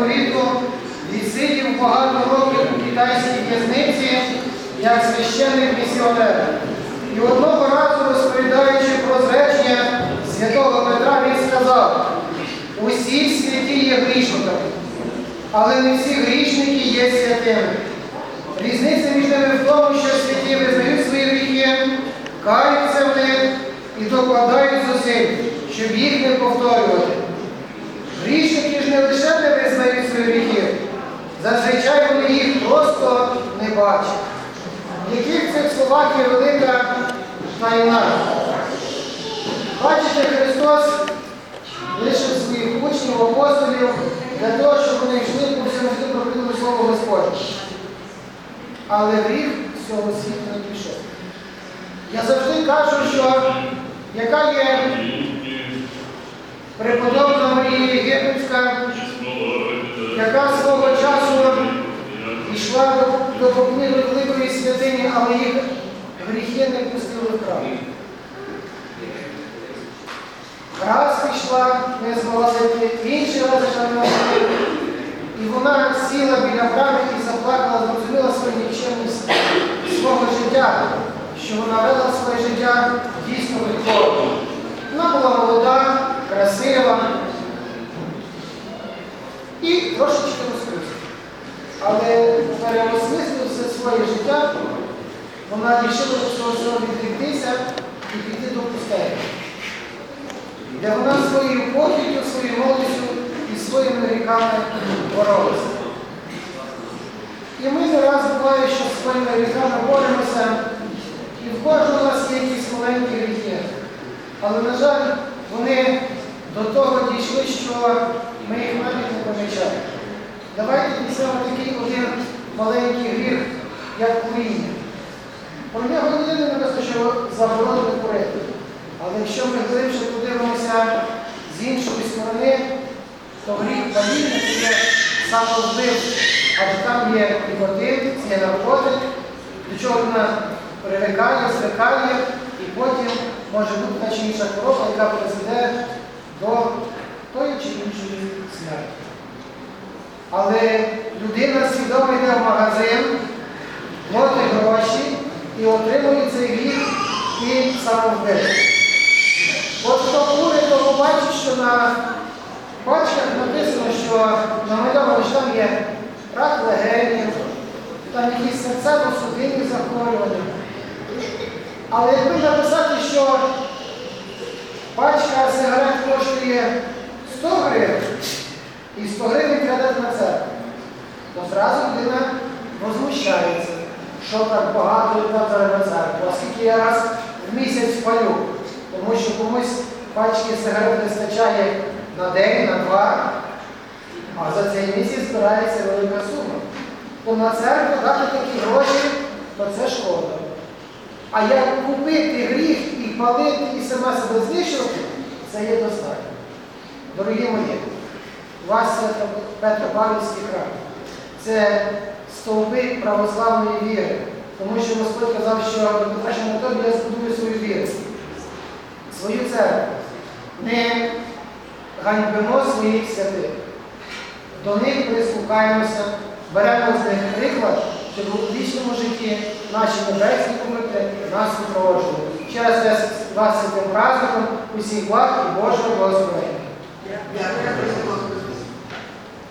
заповіту відсидів багато років у китайській в'язниці як священник місіонер. І одного разу, розповідаючи про зречення святого Петра, він сказав, усі святі є грішниками, але не всі грішники є святими. Різниця між ними в тому, що святі визнають свої гріхи, каються в них і докладають зусиль, щоб їх не повторювати. Грішники ж не лише не гріхи, зазвичай вони їх просто не бачать. Які в цих словах є велика тайна? Бачите, Христос лишив своїх учнів, апостолів для того, щоб вони йшли по всьому світу проповідали Слово Господнє. Але гріх цього світу не пішов. Я завжди кажу, що яка є преподобна Марія Єгипетська, яка свого часу йшла до, покійної великої святині, але їх гріхи не пустили в храм. Раз пішла, не зайти, інший раз йшла. І вона сіла біля брами і заплакала, зрозуміла свою нікчемність свого життя, що вона вела своє життя Але переосмисливши своє життя, вона рішила від цього всього відріктися і піти до пустелі, де вона своєю похіддю, своєю молодістю і своїми гріхами боролася. І ми не раз буває, що з своїми гріхами боремося, і в кожного нас є якісь маленькі гріхи. Але, на жаль, вони до того дійшли, що ми їх навіть не помічаємо. Давайте візьмемо такий один маленький гріх, як куріння. Про нього ніде не написано, що заборонено курити. Але якщо ми глибше подивимося з іншої сторони, то гріх паління це є самовбивство. Адже там є нікотин, це є наркотик, до чого вона привикає, звикає, і потім може бути та чи інша хвороба, яка призведе до тої чи іншої смерті. Але людина свідомо йде в магазин, платить гроші і отримує цей гріх і самовбивство. От хто курить, то побачить, що на пачках написано, що намальовано, що там є рак легенів, там якісь серцево-судинні захворювання. Але якби написати, що пачка сигарет коштує 100 гривень і 100 гривень крадуть на це, то зразу людина возмущається, що так багато там на церкву, а скільки я раз в місяць палю, тому що комусь пачки сигарет вистачає на день, на два, а за цей місяць збирається велика сума. То на церкву дати такі гроші, то це шкода. А як купити гріх і палити, і сама себе знищувати, це є достатньо. Дорогі мої, у вас це Петропавлівський храм. Це стовби православної віри. Тому що Господь казав, що на я збудую свою віру, свою церкву. Не ганьбимо своїх святих. До них прислухаємося, беремо з них приклад, щоб у вічному житті наші небесні помилки нас супроводжували. Ще раз вас- з цим праздником, усіх благ і Божого благословення.